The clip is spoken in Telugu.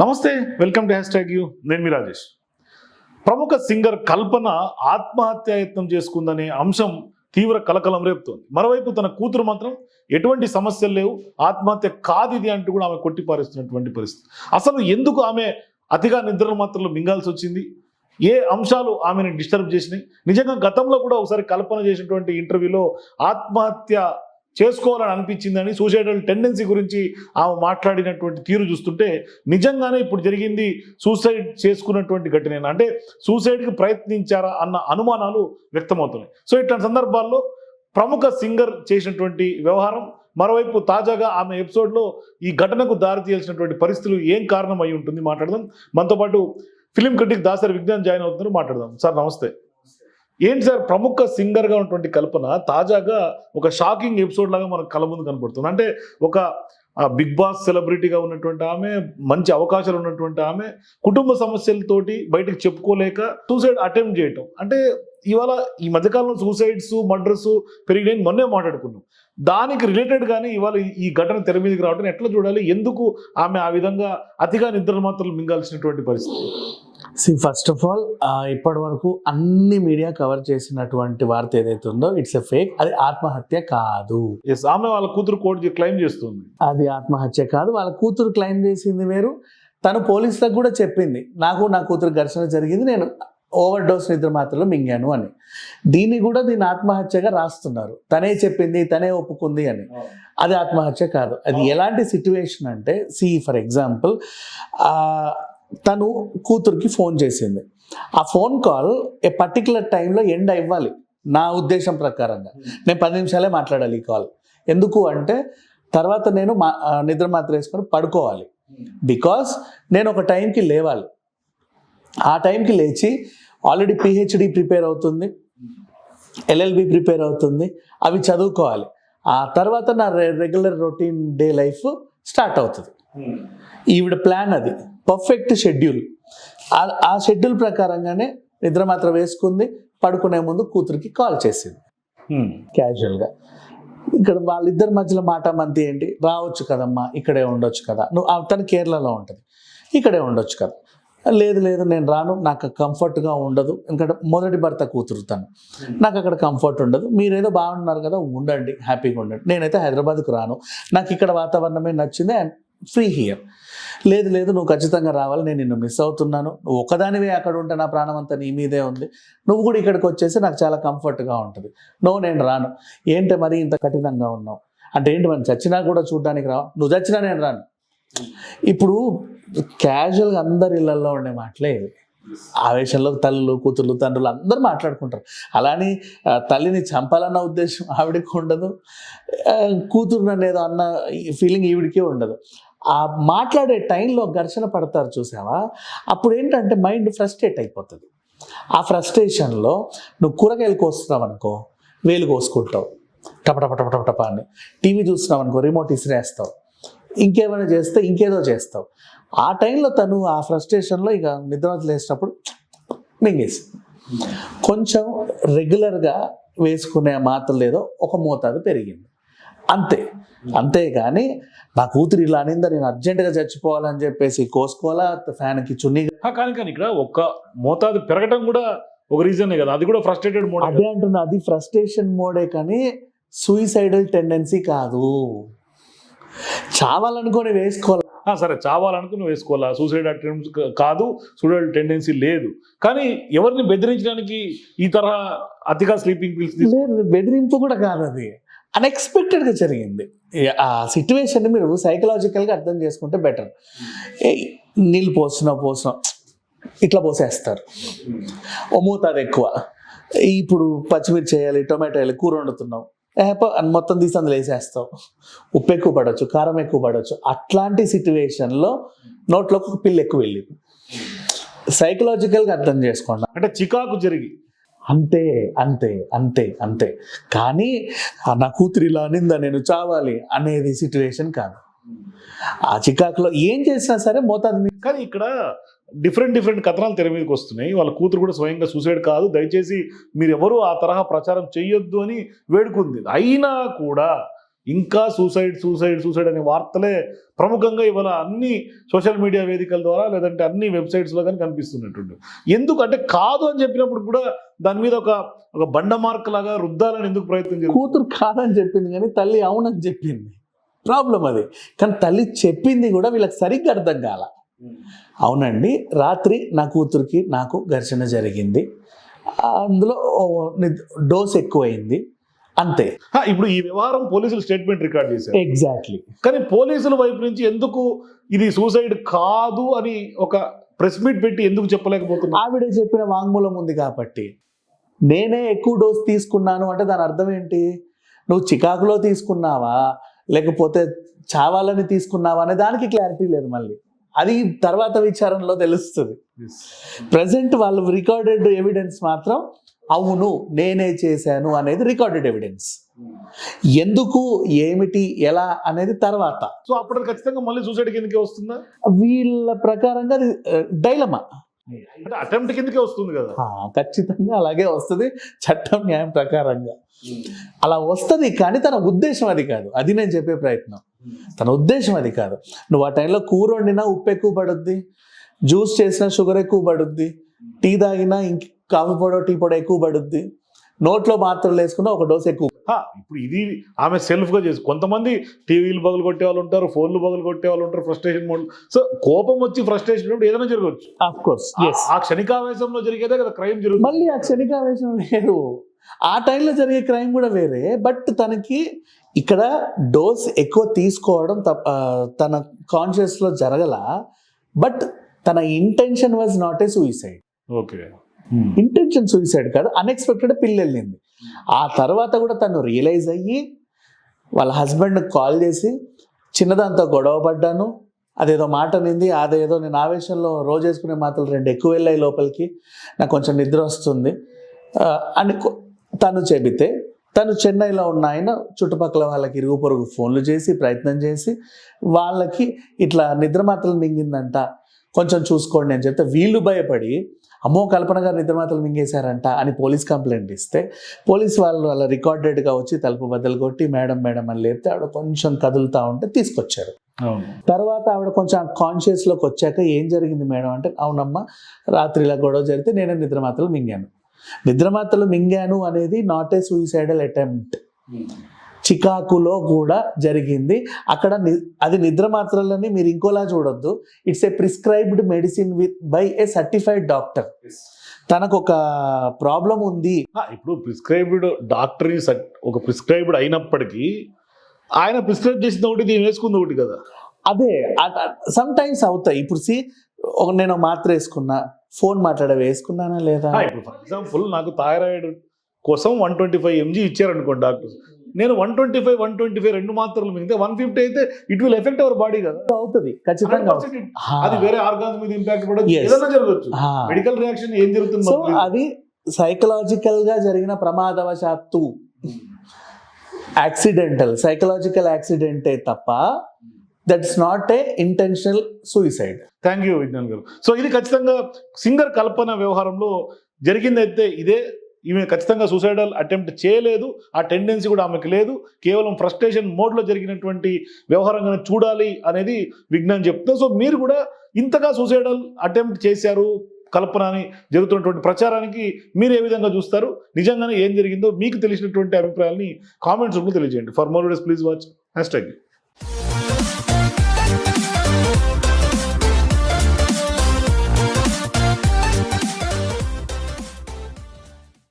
నమస్తే welcome to hashtag you. నేను మీ రాజేష్. ప్రముఖ సింగర్ కల్పన ఆత్మహత్యాయత్నం చేసుకుందనే అంశం తీవ్ర కలకలం రేపుతోంది. మరోవైపు తన కూతురు మాత్రం ఎటువంటి సమస్యలు లేవు ఆత్మహత్య కాదు ఇది అంటూ కూడా ఆమె కొట్టిపారేస్తున్నటువంటి పరిస్థితి. అసలు ఎందుకు ఆమె అతిగా నిద్రలు మాత్రలు మింగాల్సి వచ్చింది? ఏ అంశాలు ఆమెను డిస్టర్బ్ చేసినాయి? నిజంగా గతంలో కూడా ఒకసారి కల్పన చేసినటువంటి ఇంటర్వ్యూలో ఆత్మహత్య చేసుకోవాలని అనిపించిందని సూసైడల్ టెండెన్సీ గురించి ఆమె మాట్లాడినటువంటి తీరు చూస్తుంటే నిజంగానే ఇప్పుడు జరిగింది సూసైడ్ చేసుకున్నటువంటి ఘటన అంటే సూసైడ్కి ప్రయత్నించారా అన్న అనుమానాలు వ్యక్తమవుతున్నాయి. సో ఇట్లాంటి సందర్భాల్లో ప్రముఖ సింగర్ చేసినటువంటి వ్యవహారం మరోవైపు తాజాగా ఆమె ఎపిసోడ్లో ఈ ఘటనకు దారి తీయాల్సినటువంటి పరిస్థితులు ఏం కారణం అయి ఉంటుంది మాట్లాడదాం. మనతో పాటు film critic Dasari Vignan join అవుతున్నారు మాట్లాడదాం. సార్ నమస్తే. ఏంటి సార్? ప్రముఖ సింగర్గా ఉన్నటువంటి కల్పన తాజాగా ఒక షాకింగ్ ఎపిసోడ్ లాగా మనకు కళ్ళ ముందు కనపడుతుంది అంటే ఒక బిగ్ బాస్ సెలబ్రిటీగా ఉన్నటువంటి ఆమె మంచి అవకాశాలు ఉన్నటువంటి ఆమె కుటుంబ సమస్యలతోటి బయటకు చెప్పుకోలేక సూసైడ్ అటెంప్ట్ చేయటం. అంటే ఇవాళ ఈ మధ్యకాలంలో సూసైడ్స్ మర్డర్స్ పెరిగినాయని మొన్నే మాట్లాడుకున్నాం. దానికి రిలేటెడ్ గానీ ఇవాళ ఈ- ఈ ఘటన తెర మీదకి రావడం ఎట్లా చూడాలి? ఎందుకు ఆమె ఆ విధంగా అతిగా నిద్ర మాత్రలు మింగాల్సినటువంటి పరిస్థితి? సి ఫస్ట్ ఆఫ్ ఆల్ ఇప్పటి వరకు అన్ని మీడియా కవర్ చేసినటువంటి వార్త ఏదైతే ఉందో ఇట్స్ ఎ ఫేక్ అది ఆత్మహత్య కాదు. ఆమె వాళ్ళ కూతురు కోర్టు క్లెయిమ్ చేస్తుంది. అది ఆత్మహత్య కాదు. వాళ్ళ కూతురు క్లెయిమ్ చేసింది వేరు. తను పోలీసులకు కూడా చెప్పింది నాకు నా కూతురు ఘర్షణ జరిగింది నేను ఓవర్ డోస్ నిద్ర మాత్రలో మింగాను అని. దీన్ని కూడా దీన్ని ఆత్మహత్యగా రాస్తున్నారు. తనే చెప్పింది తనే ఒప్పుకుంది అని. అది ఆత్మహత్య కాదు. అది ఎలాంటి సిచ్యువేషన్ అంటే సి ఫర్ ఎగ్జాంపుల్ తను కూతురికి ఫోన్ చేసింది. ఆ ఫోన్ కాల్ ఏ పర్టికులర్ టైంలో ఎండ్ అవ్వాలి? నా ఉద్దేశం ప్రకారంగా. నేను పది నిమిషాలే మాట్లాడాలి ఈ కాల్. ఎందుకు అంటే తర్వాత నేను మా నిద్ర మాత్ర వేసుకొని పడుకోవాలి. బికాస్ నేను ఒక టైంకి లేవాలి. ఆ టైంకి లేచి ఆల్రెడీ పిహెచ్డి ప్రిపేర్ అవుతుంది. ఎల్ఎల్బి ప్రిపేర్ అవుతుంది. అవి చదువుకోవాలి. ఆ తర్వాత నా regular routine day life start అవుతుంది. ఈవిడ ప్లాన్ అది. Perfect schedule. ఆ- షెడ్యూల్ ప్రకారంగానే నిద్ర మాత్రం వేసుకుంది పడుకునే ముందు కూతురికి కాల్ చేసింది. క్యాజువల్గా ఇక్కడ వాళ్ళిద్దరి మధ్యలో మాట మంది ఏంటి? రావచ్చు కదమ్మా ఇక్కడే ఉండొచ్చు కదా. నువ్వు తను కేరళలో ఉంటుంది ఇక్కడే ఉండొచ్చు కదా. లేదు లేదు నేను రాను నాకు కంఫర్ట్గా ఉండదు. ఎందుకంటే మొదటి భర్త కూతురు తను. నాకు అక్కడ కంఫర్ట్ ఉండదు. మీరేదో బాగున్నారు కదా ఉండండి హ్యాపీగా ఉండండి. నేనైతే హైదరాబాద్కు రాను. నాకు ఇక్కడ వాతావరణమే నచ్చింది అండ్ ఫ్రీ హియర్. లేదు లేదు నువ్వు ఖచ్చితంగా రావాలి నేను నిన్ను మిస్ అవుతున్నాను. నువ్వు ఒకదానివే అక్కడ ఉంటే నా ప్రాణం అంతా నీ మీదే ఉంది. నువ్వు కూడా ఇక్కడికి వచ్చేసి నాకు చాలా కంఫర్ట్గా ఉంటుంది. నో నేను రాను. ఏంటి మరి ఇంత కఠినంగా ఉన్నావు? అంటే ఏంటి మరి చచ్చినా కూడా చూడడానికి రావు? నువ్వు చచ్చినా నేను రాను. ఇప్పుడు క్యాజువల్గా అందరి ఇళ్ళలో ఉండే మాటలే ఇవి. ఆవేశంలో తల్లులు కూతుర్లు తండ్రులు అందరూ మాట్లాడుకుంటారు. అలాని తల్లిని చంపాలన్న ఉద్దేశం ఆవిడకి ఉండదు. కూతురు నన్ను ఏదో అన్న ఫీలింగ్ ఈవిడికే ఉండదు. ఆ మాట్లాడే టైంలో ఘర్షణ పడతారు చూసావా? అప్పుడు ఏంటంటే మైండ్ ఫ్రస్ట్రేట్ అయిపోతుంది. ఆ ఫ్రస్ట్రేషన్లో నువ్వు కూరగాయలు కోస్తున్నావు అనుకో వేలు కోసుకుంటావు. టపటపటపటపటప అని. టీవీ చూస్తున్నావు అనుకో రిమోట్ ఇసిరేస్తావు. ఇంకేమైనా చేస్తే ఇంకేదో చేస్తావు. ఆ టైంలో తను ఆ ఫ్రస్ట్రేషన్లో ఇక నిద్ర లేచినప్పుడు మింగేసి. కొంచెం రెగ్యులర్గా వేసుకునే మాత్రలు ఏదో ఒక మోతాదు పెరిగింది. అంతే. అంతేగాని నా కూతురు ఇలా అనిందా నేను అర్జెంటుగా చచ్చిపోవాలని చెప్పేసి కోసుకోవాలా ఫ్యాన్కి చున్నీ కానీ కానీ ఇక్కడ ఒక్క మోతాదు పెరగటం కూడా ఒక రీజనే కదా. అది కూడా ఫ్రస్ట్రేటెడ్ మోడ్ అదే అంటున్నా అది ఫ్రస్ట్రేషన్ మోడే కానీ సూయిసైడల్ టెండెన్సీ కాదు. చావాలనుకొని వేసుకోవాలి? సరే చావాలనుకుని వేసుకోవాలా? సూసైడ్ అటెంప్ట్ కాదు సూసైడ్ టెండెన్సీ లేదు. కానీ ఎవరిని బెదిరించడానికి ఈ తరహా అతిగా స్లీపింగ్ పిల్స్ లేదు బెదిరింపు కూడా కాదు అది అన్ఎక్స్పెక్టెడ్గా జరిగింది. ఆ సిచ్యువేషన్ మీరు సైకలాజికల్గా అర్థం చేసుకుంటే బెటర్ నీళ్ళు పోస్తున్నావు పోస్తున్నావు ఇట్లా పోసేస్తారు. ఓ మోతాదు ఎక్కువ. ఇప్పుడు పచ్చిమిర్చి చేయాలి టొమాటో వేయాలి కూర వండుతున్నావు. మొత్తం తీసి అందులో వేసేస్తావు. ఉప్పు ఎక్కువ పడవచ్చు కారం ఎక్కువ పడవచ్చు అట్లాంటి సిచ్యువేషన్లో నోట్లోకి ఒక ఎక్కువ వెళ్ళింది. సైకలాజికల్గా అర్థం చేసుకోండి. అంటే చికాకు జరిగి అంతే అంతే అంతే అంతే. కానీ నా కూతురు ఇలా అనిందా నేను చావాలి అనేది సిచ్యువేషన్ కాదు. ఆ చికాకులో ఏం చేసినా సరే మోతాదు కానీ ఇక్కడ డిఫరెంట్ డిఫరెంట్ కథనాలు తెర మీదకి వస్తున్నాయి. వాళ్ళ కూతురు కూడా స్వయంగా సూసైడ్ కాదు. దయచేసి మీరెవరూ ఆ తరహా ప్రచారం చేయొద్దు అని వేడుకుంది. అయినా కూడా ఇంకా సూసైడ్ సూసైడ్ సూసైడ్ అనే వార్తలే ప్రముఖంగా ఇవాళ అన్ని సోషల్ మీడియా వేదికల ద్వారా లేదంటే అన్ని వెబ్సైట్స్లో కానీ కనిపిస్తున్నట్టు ఎందుకంటే కాదు అని చెప్పినప్పుడు కూడా దాని మీద ఒక ఒక బండ మార్క్ లాగా రుద్దాలని ఎందుకు ప్రయత్నం కూతురు కాదని చెప్పింది కానీ తల్లి అవునని చెప్పింది. ప్రాబ్లం అది. కానీ తల్లి చెప్పింది కూడా వీళ్ళకి సరిగ్గా అర్థం కాల. అవునండి రాత్రి నా కూతురికి నాకు ఘర్షణ జరిగింది. అందులో డోస్ ఎక్కువైంది. అంతే. ఇప్పుడు ఈ వ్యవహారం పోలీసులు స్టేట్మెంట్ రికార్డ్ చేశారు. ఎగ్జాక్ట్లీ కానీ పోలీసుల వైపు నుంచి ఎందుకు ఇది సూసైడ్ కాదు అని ఒక ప్రెస్ మీట్ పెట్టి ఎందుకు చెప్పలేకపోతున్నారు? ఆవిడ చెప్పిన వాంగ్మూలం ఉంది కాబట్టి. నేనే ఎక్కువ డోస్ తీసుకున్నాను అంటే దాని అర్థం ఏంటి? నువ్వు చికాకులో తీసుకున్నావా? లేకపోతే చావాలని తీసుకున్నావా? అనే దానికి క్లారిటీ లేదు మళ్ళీ. అది తర్వాత విచారణలో తెలుస్తుంది. ప్రజెంట్ వాళ్ళు రికార్డెడ్ ఎవిడెన్స్ మాత్రం అవును నేనే చేశాను అనేది రికార్డెడ్ ఎవిడెన్స్. ఎందుకు ఏమిటి ఎలా అనేది తర్వాత. సో అప్పుడు ఖచ్చితంగా మళ్ళీ సూసైడ్ కిందకే వస్తుందా? వీళ్ళ ప్రకారంగా అది డైలమా. అంటే అటెంప్ట్ కిందకే వస్తుంది కదా. ఖచ్చితంగా అలాగే వస్తుంది చట్టం న్యాయం ప్రకారంగా. అలా వస్తుంది కానీ తన ఉద్దేశం అది కాదు. అది నేను చెప్పే ప్రయత్నం. తన ఉద్దేశం అది కాదు. నువ్వు ఆ టైంలో కూర వండినా ఉప్పు ఎక్కువ పడుద్ది జ్యూస్ చేసినా షుగర్ ఎక్కువ పడుద్ది టీ తాగినా ఇంక కాఫీ పొడో టీ పొడో ఎక్కువ పడుద్ది. నోట్లో మాత్రలు వేసుకున్నా ఒక డోస్ ఎక్కువ. ఇప్పుడు ఇది ఆమె సెల్ఫ్గా చేసి కొంతమంది టీవీలు బదులు కొట్టే వాళ్ళు ఉంటారు ఫోన్లు బదులు కొట్టే వాళ్ళు ఉంటారు ఫ్రస్ట్రేషన్ మోడ్ సో కోపం వచ్చి ఫ్రస్ట్రేషన్ ఏదైనా జరగవచ్చు. ఆఫ్ కోర్స్ ఆ- క్షణికావేశంలో జరిగేదే కదా క్రైమ్ జరుగుతుంది. మళ్ళీ ఆ క్షణికావేశం వేరు. ఆ టైంలో జరిగే క్రైమ్ కూడా వేరే బట్ తనకి ఇక్కడ డోస్ ఎక్కువ తీసుకోవడం తన కాన్షియస్లో జరగల బట్ తన intention was not a suicide okay. Hmm. Intention suicide కాదు అన్ఎక్స్పెక్టెడ్ పిల్లి వెళ్ళింది. ఆ తర్వాత కూడా తను రియలైజ్ అయ్యి వాళ్ళ హస్బెండ్ కాల్ చేసి చిన్నదాంతో గొడవ పడ్డాను అదేదో మాట నింది అదేదో నేను ఆవేశంలో రోజు వేసుకునే మాటలు రెండు ఎక్కువ వెళ్ళాయి లోపలికి నాకు కొంచెం నిద్ర వస్తుంది. అని తను చెబితే తను చెన్నైలో ఉన్న ఆయన చుట్టుపక్కల వాళ్ళకి ఇరుగు పొరుగు ఫోన్లు చేసి ప్రయత్నం చేసి వాళ్ళకి ఇట్లా నిద్ర మాత్రలు మింగిందంట కొంచెం చూసుకోండి అని చెప్తే వీళ్ళు భయపడి అమ్మో కల్పన గారు నిద్ర మాత్రలు మింగేశారంట అని పోలీస్ కంప్లైంట్ ఇస్తే పోలీస్ వాళ్ళు అలా రికార్డెడ్గా వచ్చి తలుపు బద్దలు కొట్టి మేడం మేడం అని లేపితే ఆవిడ కొంచెం కదులుతూ ఉంటే తీసుకొచ్చారు. తర్వాత ఆవిడ కొంచెం కాన్షియస్లోకి వచ్చాక ఏం జరిగింది మేడం అంటే అవునమ్మా రాత్రి ఇలా గొడవ జరిగితే నేనే నిద్ర మాత్రలు మింగాను. నిద్ర మాత్రలు మింగాను అనేది నాట్ ఏ సూయిసైడల్ అటెంప్ట్ చికాకులో కూడా జరిగింది. అక్కడ అది నిద్ర మాత్రలని మీరు ఇంకోలా చూడొద్దు. It's a prescribed medicine with by a certified doctor తనకు ఒక ప్రాబ్లం ఉంది. ఇప్పుడు ప్రిస్క్రైబ్డ్ డాక్టర్ ఒక ప్రిస్క్రైబ్డ్ అయినప్పటికీ ఆయన ప్రిస్క్రైబ్ చేసిన ఒకటి దీన్ని వేసుకుంది ఒకటి కదా. అదే సమ్ టైమ్స్ అవుతాయి. ఇప్పుడు సి నేను మాత్ర వేసుకున్నా ఫోన్ మాట్లాడ వేసుకున్నానా లేదా? ఇప్పుడు ఫర్ ఎగ్జాంపుల్ నాకు థైరాయిడ్ కోసం వన్ ట్వంటీ ఫైవ్ ఎంజీ ఇచ్చారనుకోండి డాక్టర్ నేను one twenty five one twenty five రెండు మాత్రలు మిగితే వన్ ఫిఫ్టీ అయితే it will effect our body కదా అవుతుంది ఖచ్చితంగా అవుతుంది. 100% it- అది వేరే ఆర్గాన్స్ మీద ఇంపాక్ట్ Yes. ఏదైనా జరగచ్చు. మెడికల్ రియాక్షన్ ఏం జరుగుతుంది సో. అది సైకలాజికల్గా జరిగిన ప్రమాదవశాత్తు యాక్సిడెంటల్ సైకలాజికల్ యాక్సిడెంటే తప్ప that's not a intentional suicide thank you Vignan garu so ఇది ఖచ్చితంగా సింగర్ కల్పన వ్యవహారంలో జరిగిందైతే ఇదే ఈమె ఖచ్చితంగా సూసైడల్ అటెంప్ట్ చేయలేదు. ఆ టెండెన్సీ కూడా ఆమెకు లేదు. కేవలం ఫ్రస్ట్రేషన్ మోడ్లో జరిగినటువంటి వ్యవహారంగా చూడాలి అనేది విజ్ఞానం చెప్తుంది. సో మీరు కూడా ఇంతగా సూసైడల్ అటెంప్ట్ చేశారు కల్పన అని జరుగుతున్నటువంటి ప్రచారానికి మీరు ఏ విధంగా చూస్తారు? నిజంగానే ఏం జరిగిందో మీకు తెలిసినటువంటి అభిప్రాయాన్ని కామెంట్స్ రూపంలో తెలియజేయండి. For more days please watch hashtag